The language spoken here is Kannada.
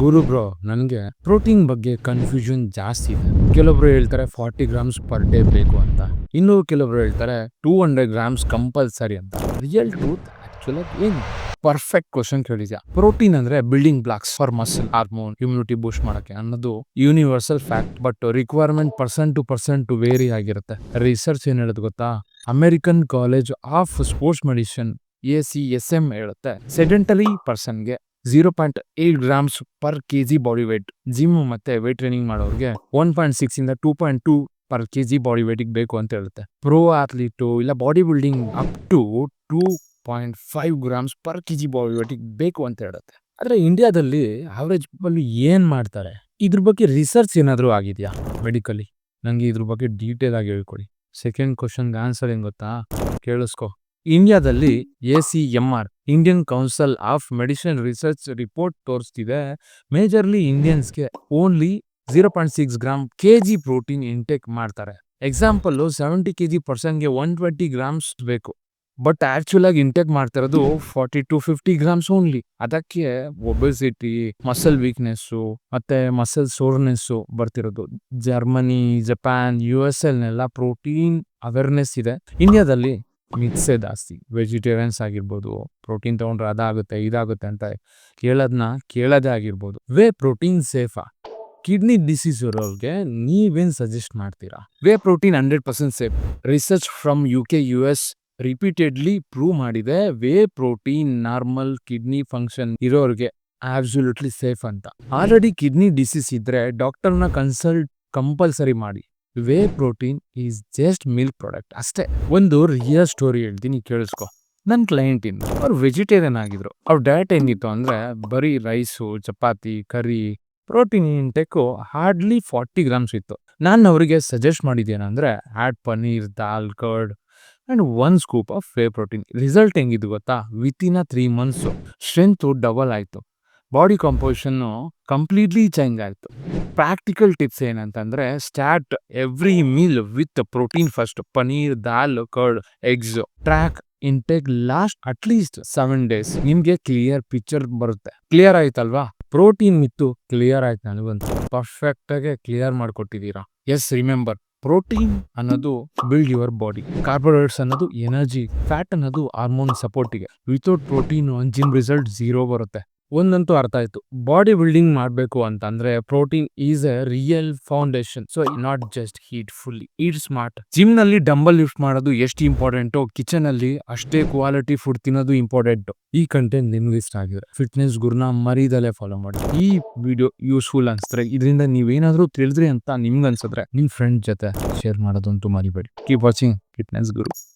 ಗುರು ಬ್ರೋ, ನನಗೆ ಪ್ರೋಟೀನ್ ಬಗ್ಗೆ ಕನ್ಫ್ಯೂಷನ್ ಜಾಸ್ತಿ ಇದೆ. ಕೆಲವೊಬ್ರು ಹೇಳ್ತಾರೆ ಫಾರ್ಟಿ ಗ್ರಾಮ್ಸ್ ಪರ್ ಡೇ ಬೇಕು ಅಂತ. ಇನ್ನು ಕೆಲವೊಬ್ರು ಹೇಳ್ತಾರೆ ಟೂ ಹಂಡ್ರೆಡ್ ಗ್ರಾಮ್ಸ್ ಕಂಪಲ್ಸರಿ ಅಂತ. ರಿಯಲ್ ಟ್ರೂತ್ ಆಕ್ಚುಲಿ ಏನು? ಪರ್ಫೆಕ್ಟ್ ಕ್ವಶನ್ ಕೇಳಿದ್ಯಾ? ಪ್ರೋಟೀನ್ ಅಂದ್ರೆ building blocks for muscle hormone immunity boost ಮಾಡಕ್ಕೆ ಅನ್ನೋದು universal fact but requirement percent to percent to vary ಆಗಿರುತ್ತೆ. ರಿಸರ್ಚ್ ಏನ್ ಹೇಳೋದು ಗೊತ್ತಾ? American college of sports medicine A C S M ಹೇಳುತ್ತೆ. Sedentary ಪರ್ಸನ್ಗೆ zero point eight grams per K G body weight gym ಮತ್ತೆ ವೇಟ್ ಟ್ರೈನಿಂಗ್ ಮಾಡೋರಿಗೆ ಒನ್ ಪಾಯಿಂಟ್ ಸಿಕ್ಸ್ ಇಂದ two point two per K G body ವೇಟಿಗೆ ಬೇಕು ಅಂತ ಹೇಳುತ್ತೆ ಪ್ರೋ ಅಥ್ಲೀಟು ಇಲ್ಲ body building up to two point five grams per K G body ವೇಟಿಗೆ ಬೇಕು ಅಂತ ಹೇಳುತ್ತೆ ಆದರೆ ಇಂಡಿಯಾದಲ್ಲಿ ಆವ್ರೇಜ್ ಅಲ್ಲಿ ಏನು ಮಾಡ್ತಾರೆ? ಇದ್ರ ಬಗ್ಗೆ ರಿಸರ್ಚ್ ಏನಾದರೂ ಆಗಿದೆಯಾ ಮೆಡಿಕಲಿ ನನಗೆ ಇದ್ರ ಬಗ್ಗೆ ಡೀಟೇಲ್ ಆಗಿ ಹೇಳ್ಕೊಡಿ. ಸೆಕೆಂಡ್ ಕ್ವಶನ್ಗೆ ಆನ್ಸರ್ ಏನು ಗೊತ್ತಾ? ಕೇಳಿಸ್ಕೊ. ಇಂಡಿಯಾದಲ್ಲಿ A C M R, Indian council of medicine research report ತೋರಿಸ್ತಿದೆ. Majorly ಇಂಡಿಯನ್ಸ್ಗೆ only zero point six gram K G protein intake ಮಾಡ್ತಾರೆ. ಎಕ್ಸಾಂಪಲ್ಲು ಸೆವೆಂಟಿ ಕೆ ಜಿ ಪರ್ಸನ್ಗೆ ಒನ್ ಟ್ವೆಂಟಿ ಗ್ರಾಮ್ಸ್ ಬೇಕು. ಬಟ್ ಆಕ್ಚುಲ್ ಆಗಿ ಇಂಟೇಕ್ ಮಾಡ್ತಿರೋದು forty to fifty grams only. ಅದಕ್ಕೆ ಒಬೆಸಿಟಿ ಮಸಲ್ ವೀಕ್ನೆಸ್ಸು, ಮತ್ತೆ ಮಸಲ್ ಸೋರ್ನೆಸ್ಸು ಬರ್ತಿರೋದು. ಜರ್ಮನಿ, ಜಪಾನ್, ಯು ಎಸ್ ಎಲ್ನೆಲ್ಲ ಪ್ರೋಟೀನ್ ಅವೇರ್ನೆಸ್ ಇದೆ. ಇಂಡಿಯಾದಲ್ಲಿ ಮಿಕ್ಸೇ ಜಾಸ್ತಿ. ವೆಜಿಟೇರಿಯನ್ಸ್ ಆಗಿರ್ಬೋದು, ಪ್ರೋಟೀನ್ ತೊಗೊಂಡ್ರೆ ಅದಾಗುತ್ತೆ, ಇದಾಗುತ್ತೆ ಅಂತ ಕೇಳೋದನ್ನ ಕೇಳೋದೇ ಆಗಿರ್ಬೋದು. ವೇ ಪ್ರೋಟೀನ್ ಸೇಫಾ? ಕಿಡ್ನಿ ಡಿಸೀಸ್ ಇರೋರಿಗೆ ನೀವೇನು ಸಜೆಸ್ಟ್ ಮಾಡ್ತೀರಾ? Whey protein hundred percent safe. Research from U K U S repeatedly prove ಮಾಡಿದೆ, whey protein normal kidney function ಇರೋರಿಗೆ ಆಬ್ಸಲ್ಯೂಟ್ಲಿ ಸೇಫ್ ಅಂತ. ಆಲ್ರೆಡಿ ಕಿಡ್ನಿ ಡಿಸೀಸ್ ಇದ್ರೆ ಡಾಕ್ಟರ್ನ ಕನ್ಸಲ್ಟ್ ಕಂಪಲ್ಸರಿ ಮಾಡಿ. Whey protein is just milk product ಅಷ್ಟೇ. ಒಂದು ರಿಯಲ್ ಸ್ಟೋರಿ ಹೇಳ್ತೀನಿ ಕೇಳಿಸ್ಕೊ. ನನ್ನ ಕ್ಲೈಂಟ್ ಇಂದ, ಅವ್ರು ವೆಜಿಟೇರಿಯನ್ ಆಗಿದ್ರು. ಅವ್ರ ಡಯಟ್ ಏನಿತ್ತು ಅಂದರೆ ಬರೀ rice chapati curry protein intake hardly forty grams ಇತ್ತು. ನಾನು ಅವರಿಗೆ suggest ಮಾಡಿದ್ದೇನೆಂದ್ರೆ add paneer, dal curd and one scoop of whey protein result ಹೆಂಗಿದ್ದು ಗೊತ್ತಾ? Within a three months strength double ಆಯಿತು. ಬಾಡಿ ಕಾಂಪೋಸಿಷನ್ನು ಕಂಪ್ಲೀಟ್ಲಿ ಚೇಂಜ್ ಆಯಿತು. ಪ್ರಾಕ್ಟಿಕಲ್ ಟಿಪ್ಸ್ ಏನಂತಂದ್ರೆ start every meal with protein first paneer dal curd eggs track intake last at least seven days ನಿಮ್ಗೆ ಕ್ಲಿಯರ್ ಪಿಕ್ಚರ್ ಬರುತ್ತೆ. ಕ್ಲಿಯರ್ ಆಯ್ತಲ್ವಾ? ಪ್ರೋಟೀನ್ ಇತ್ತು ಕ್ಲಿಯರ್ ಆಯ್ತು. ನನಗಂತೂ ಪರ್ಫೆಕ್ಟ್ ಆಗಿ ಕ್ಲಿಯರ್ ಮಾಡ್ಕೊಟ್ಟಿದ್ದೀರಾ. ಎಸ್ ರಿಮೆಂಬರ್ ಪ್ರೋಟೀನ್ ಅನ್ನೋದು ಬಿಲ್ಡ್ ಯುವರ್ ಬಾಡಿ ಕಾರ್ಬೋಹೈಡ್ರೇಟ್ಸ್ ಅನ್ನೋದು ಎನರ್ಜಿ ಫ್ಯಾಟ್ ಅನ್ನೋದು hormone ಸಪೋರ್ಟಿಗೆ without protein gym result zero ಬರುತ್ತೆ. ಒಂದಂತೂ ಅರ್ಥ ಆಯ್ತು. ಬಾಡಿ ಬಿಲ್ಡಿಂಗ್ ಮಾಡಬೇಕು ಅಂತಂದ್ರೆ protein is a real foundation so, not just eat fully. Eat smart. ಜಿಮ್ನಲ್ಲಿ dumbbell lift ಮಾಡೋದು ಎಷ್ಟು ಇಂಪಾರ್ಟೆಂಟು ಕಿಚನ್ ಅಲ್ಲಿ ಅಷ್ಟೇ ಕ್ವಾಲಿಟಿ ಫುಡ್ ತಿನ್ನೋದು ಇಂಪಾರ್ಟೆಂಟ್. ಈ ಕಂಟೆಂಟ್ ನಿಮ್ಗೆ ಇಷ್ಟ ಆಗಿದೆ ಫಿಟ್ನೆಸ್ ಗುರುನ ಮರೀದಲ್ಲೇ ಫಾಲೋ ಮಾಡಿ. ಈ ವಿಡಿಯೋ ಯೂಸ್ಫುಲ್ ಅನ್ಸಿದ್ರೆ ಇದರಿಂದ ನೀವೇನಾದ್ರೂ ತಿಳಿದ್ರಿ ಅಂತ ನಿಮ್ಗೆ ಅನ್ಸಿದ್ರೆ ನಿಮ್ ಫ್ರೆಂಡ್ ಜೊತೆ ಶೇರ್ ಮಾಡೋದಂತೂ ಮರಿಬೇಡಿ. Keep watching fitness Guru.